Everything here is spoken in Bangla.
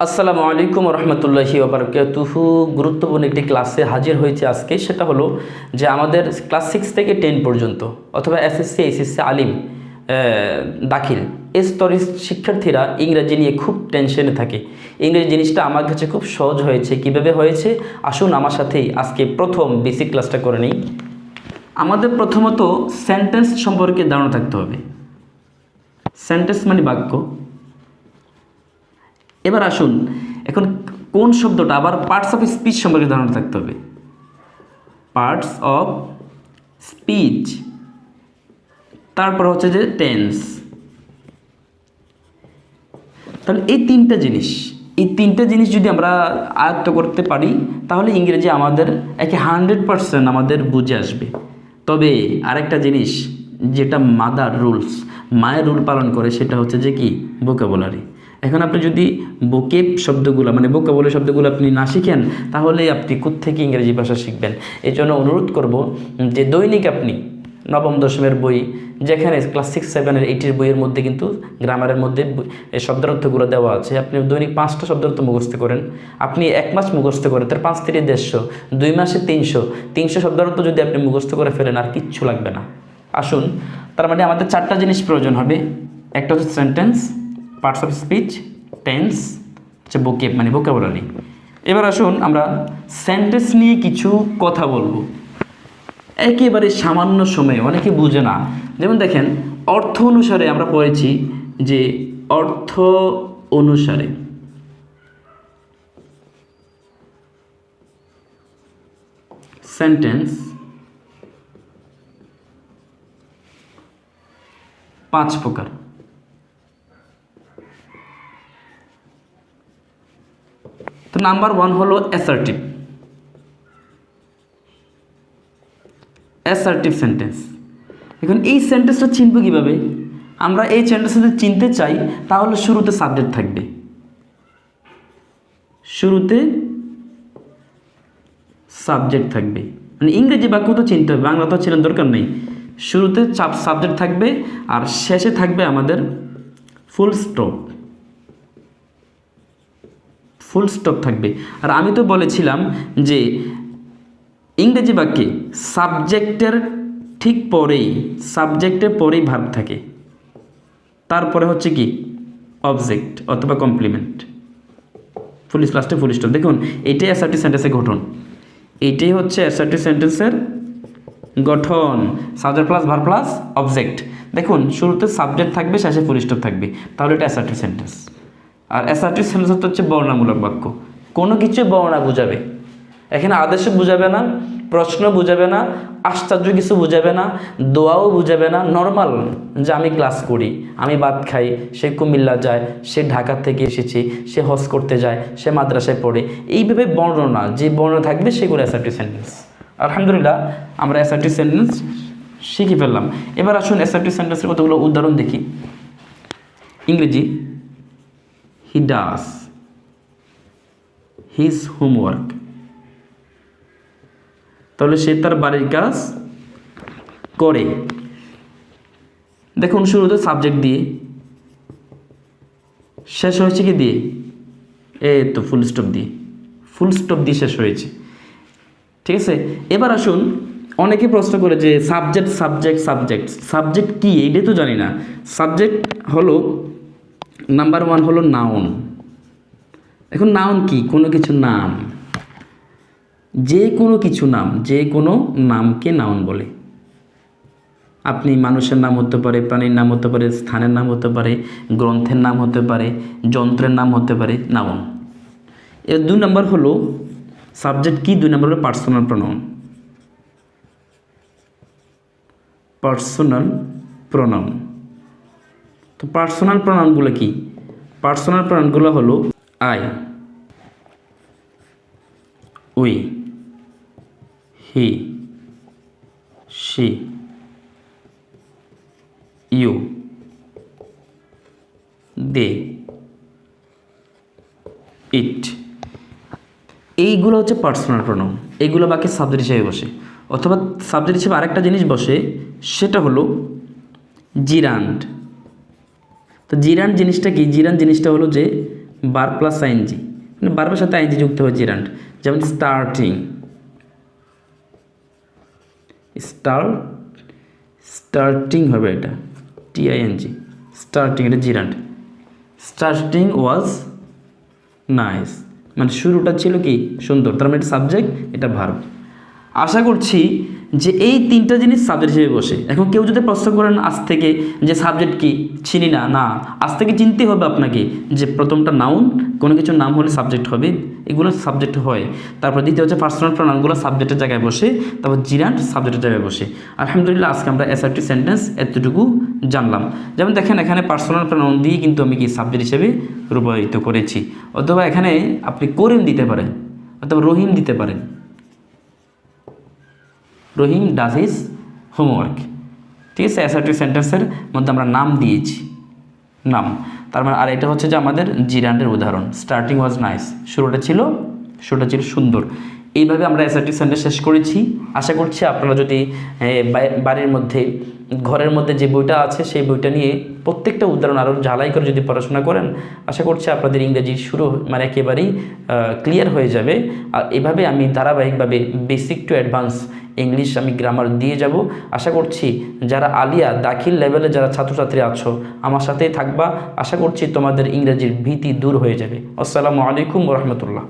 আসসালামু আলাইকুম রহমতুল্লাহি ওবরকাতুহু। গুরুত্বপূর্ণ একটি ক্লাসে হাজির হয়েছে আজকে। সেটা হলো যে আমাদের ক্লাস সিক্স থেকে টেন পর্যন্ত অথবা এসএসসি এইচএসসি আলিম দাখিল। এই স্তরের শিক্ষার্থীরা ইংরেজি নিয়ে খুব টেনশনে থাকে। ইংরেজি জিনিসটা আমার কাছে খুব সহজ হয়েছে। কীভাবে হয়েছে? আসুন আমার সাথেই আজকে প্রথম বেসিক ক্লাসটা করে নিই। আমাদের প্রথমত সেন্টেন্স সম্পর্কে ধারণা থাকতে হবে। সেন্টেন্স মানে বাক্য। এবার আসুন, এখন কোন শব্দটা? আবার পার্টস অফ স্পিচ সম্পর্কে ধারণা থাকতে হবে। পার্টস অফ স্পিচ তারপর হচ্ছে যে টেন্স তাহলে এই তিনটা জিনিস, এই তিনটা জিনিস যদি আমরা আয়ত্ত করতে পারি, তাহলে ইংরেজি আমাদের একে হান্ড্রেড পারসেন্ট আমাদের বুঝে আসবে। তবে আরেকটা জিনিস, যেটা মাদার রুলস মায়ের রুল পালন করে, সেটা হচ্ছে যে কি? ভোকাবুলারি এখন আপনি যদি বোকেব শব্দগুলো মানে বোকাবলি শব্দগুলো আপনি না শিখেন, তাহলে আপনি থেকে ইংরেজি ভাষা শিখবেন? এই জন্য অনুরোধ করব যে দৈনিক আপনি নবম দশমের বই, যেখানে ক্লাস সিক্স সেভেনের এইটের বইয়ের মধ্যে কিন্তু গ্রামারের মধ্যে শব্দার্থগুলো দেওয়া আছে। আপনি দৈনিক পাঁচটা শব্দার্থ মুখস্থ করেন। আপনি এক মাস মুখস্থ করেন তার পাঁচ থেকে দেড়শো, দুই মাসে তিনশো তিনশো শব্দার্থ যদি আপনি মুখস্থ করে ফেলেন, আর কিচ্ছু লাগবে না। আসুন, তার মানে আমাদের চারটা জিনিস প্রয়োজন হবে। একটা হচ্ছে sentence parts of speech tense হচ্ছে বোকেব মানে ভোকাবুলারি এবার আসুন আমরা সেন্টেন্স নিয়ে কিছু কথা বলব। একেবারে সামান্য সময়ে, অনেকে বুঝে না। যেমন দেখেন, অর্থ অনুসারে আমরা পড়েছি যে অর্থ অনুসারে। সেন্টেন্স পাঁচ প্রকার। তো নাম্বার ওয়ান হলো অ্যাসার্টিভ অ্যাসার্টিভ সেন্টেন্স এখন এই সেন্টেন্সটা চিনব কীভাবে? আমরা এই সেন্টেন্সটা যদি চিনতে চাই, তাহলে শুরুতে সাবজেক্ট থাকবে। শুরুতে সাবজেক্ট থাকবে। মানে ইংরেজি বাক্য তো চিনতে হবে, বাংলা তো চেনার দরকার নেই। শুরুতে চাপ সাবজেক্ট থাকবে, আর শেষে থাকবে আমাদের ফুল স্টপ ফুল স্টপ থাকবে। আর আমি তো বলেছিলাম যে ইংরেজি বাক্যে সাবজেক্টের ঠিক পরেই সাবজেক্টের পরেই ভাব থাকে। তারপরে হচ্ছে কি? অবজেক্ট অথবা কমপ্লিমেন্ট ফুল লাস্টে ফুল স্টপ দেখুন, এটাই অ্যাসার্টিভ সেন্টেন্সের গঠন। এইটাই হচ্ছে অ্যাসার্টিভ সেন্টেন্সের গঠন। Subject plus verb plus object দেখুন, শুরুতে সাবজেক্ট থাকবে, শেষে ফুল স্টপ থাকবে। তাহলে এটা অ্যাসার্টিভ সেন্টেন্স আর অ্যাসার্টিভ সেন্টেন্স হচ্ছে বর্ণামূলক বাক্য। কোনো কিছু বর্ণনা বোঝাবে। এখানে আদেশও বুঝাবে না প্রশ্ন বুঝাবে না, আশ্চর্য কিছু বুঝাবে না, দোয়াও বুঝাবে না। নর্মাল যে আমি ক্লাস করি, আমি ভাত খাই, সে কুমিল্লা যায়, সে ঢাকা থেকে এসেছে, সে হজ করতে যায়, সে মাদ্রাসায় পড়ে। এইভাবে বর্ণনা, যে বর্ণনা থাকবে সেগুলো অ্যাসার্টিভ সেন্টেন্স আলহামদুলিল্লাহ, আমরা অ্যাসার্টিভ সেন্টেন্স শিখে ফেললাম। এবার আসুন অ্যাসার্টিভ সেন্টেন্সের কতগুলো উদাহরণ দেখি। ইংরেজি হি ডাস হিজ হোমওয়ার্ক তাহলে সে তার বাড়ির কাজ করে। দেখুন শুরুতে সাবজেক্ট দিয়ে, শেষ হয়েছে কি দিয়ে? এ তো ফুল স্টপ দিয়ে। ফুল স্টপ দিয়ে শেষ হয়েছে। ঠিক আছে? এবার আসুন, অনেকে প্রশ্ন করে যে সাবজেক্ট সাবজেক্ট সাবজেক্ট সাবজেক্ট কি? এইটাই তো জানি না। সাবজেক্ট হলো নাম্বার ওয়ান হলো নাউন এখন নাউন কি? কোনো কিছু নাম। যে কোনো কিছু নাম, যে কোনো নামকে নাউন বলে। আপনি মানুষের নাম হতে পারে, প্রাণীর নাম হতে পারে, স্থানের নাম হতে পারে, গ্রন্থের নাম হতে পারে, যন্ত্রের নাম হতে পারে নাউন এর দুই নম্বর হলো সাবজেক্ট কি? দুই নম্বর হলো পার্সোনাল প্রনাউন পার্সোনাল প্রনাউন তো পার্সোনাল প্রনাউনগুলো কি? পার্সোনাল প্রনাউনগুলো হলো I, we, he, she, you, they, it. এইগুলো হচ্ছে পার্সোনাল প্রোনাউন এইগুলো বাকি সাবজেক্ট হিসেবে বসে। অথবা সাবজেক্ট হিসেবে আরেকটা জিনিস বসে, সেটা হলো জিরান্ড তো জিরান জিনিসটা কি? জিরান জিনিসটা হলো যে বার প্লাস আইনজি মানে বারবার সাথে আইনজি যুক্ত হয় জিরান্ট যেমন স্টার্টিং স্টার স্টার্টিং হবে এটা। টিআইএনজি স্টার্টিং এটা জিরান্ট স্টার্টিং ওয়াজ নাইস মানে শুরুটা ছিল কি? সুন্দর। তার মানে এটা সাবজেক্ট এটা ভার্ব আশা করছি যে এই তিনটা জিনিস সাবজেক্ট হিসেবে বসে। এখন কেউ যদি প্রশ্ন করেন, আজ থেকে যে সাবজেক্ট কি? চিনি না। না, আজ থেকে চিনতে হবে আপনাকে যে প্রথমটা নাউন কোনো কিছুর নাম হলে সাবজেক্ট হবে, এগুলো সাবজেক্ট হয়। তারপর দ্বিতীয় হচ্ছে পার্সোনাল প্রোনাউনগুলো সাবজেক্টের জায়গায় বসে, তারপর জিরান্ট সাবজেক্টের জায়গায় বসে। আলহামদুলিল্লাহ, আজকে আমরা এসআরটি সেন্টেন্স এতটুকু জানলাম। যেমন দেখেন, এখানে পার্সোনাল প্রোনাউন দিয়ে কিন্তু আমি কি সাবজেক্ট হিসেবে রূপায়িত করেছি। অথবা এখানে আপনি করিম দিতে পারেন, অথবা রহিম দিতে পারেন। রহিম ডাজ হিজ হোমওয়ার্ক ঠিক আছে অ্যাসার্টিভ সেন্টেন্সের মধ্যে আমরা নাম দিয়েছি। নাম। তার মানে আর এটা হচ্ছে যে আমাদের জিরান্ডের উদাহরণ। স্টার্টিং ওয়াজ নাইস শুরুটা ছিল শুরুটা ছিল সুন্দর। এইভাবে আমরা অ্যাসার্টিভ সেন্টেন্স শেষ করেছি। আশা করছি আপনারা যদি বাড়ির মধ্যে, ঘরের মধ্যে যে বইটা আছে, সেই বইটা নিয়ে প্রত্যেকটা উদাহরণ আরও ঝালাই করে যদি পড়াশোনা করেন, আশা করছি আপনাদের ইংরেজি শুরু মানে একেবারেই ক্লিয়ার হয়ে যাবে। আর এভাবে আমি ধারাবাহিকভাবে বেসিক টু অ্যাডভান্স ইংলিশ আমি গ্রামার দিয়ে যাব। আশা করছি যারা আলিয়া, দাখিল লেভেলে যারা ছাত্রছাত্রী আছো, আমার সাথেই থাকবা। আশা করছি তোমাদের ইংরেজির ভীতি দূর হয়ে যাবে। আসসালামু আলাইকুম রহমতুল্লাহ।